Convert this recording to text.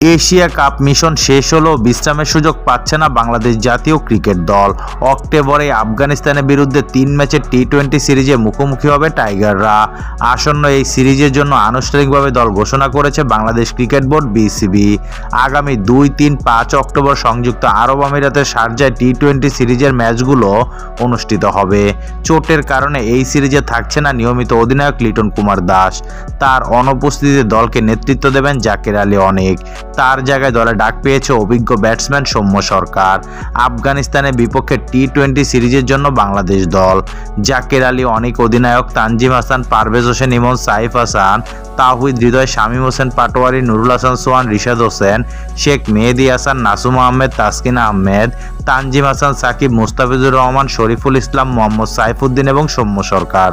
Asia cup mission শেষ হলেও বিশ্রামের সুযোগ পাচ্ছে না বাংলাদেশ জাতীয় ক্রিকেট দল। অক্টোবরে আফগানিস্তানের বিরুদ্ধে তিন ম্যাচের টি টোয়েন্টি সিরিজে মুখোমুখি হবে টাইগাররা। আসন্ন এই সিরিজের জন্য আনুষ্ঠানিকভাবে দল ঘোষণা করেছে বাংলাদেশ ক্রিকেট বোর্ড বিসিবি। আগামী দুই, তিন, পাঁচ অক্টোবর সংযুক্ত আরব আমিরাতের শারজায় টি টোয়েন্টি সিরিজের ম্যাচগুলো অনুষ্ঠিত হবে। চোটের কারণে এই সিরিজে থাকছে না নিয়মিত অধিনায়ক লিটন কুমার দাস। তার অনুপস্থিতিতে দলকে নেতৃত্ব দেবেন জাকের আলী অনেক। তার জায়গায় দলে ডাক পেয়েছে অভিজ্ঞ ব্যাটসম্যান সৌম্য সরকার। আফগানিস্তানের বিপক্ষে টি টোয়েন্টি সিরিজের জন্য বাংলাদেশ দল। জাকের আলী অনেক অধিনায়ক তানজিম হাসান, পারভেজ হোসেন, ইমন সাইফ হাসান তাহিদ হৃদয়, শামীম হোসেন পাটোয়ারি, নুরুল হাসান সোহান, রিশাদ হোসেন, শেখ মেহেদি হাসান, নাসুম আহমেদ, তাসকিন আহমেদ, তানজিম হাসান, সাকিব মুস্তাফিজুর রহমান, শরীফুল ইসলাম, মোহাম্মদ সাইফুদ্দিন এবং সৌম্য সরকার।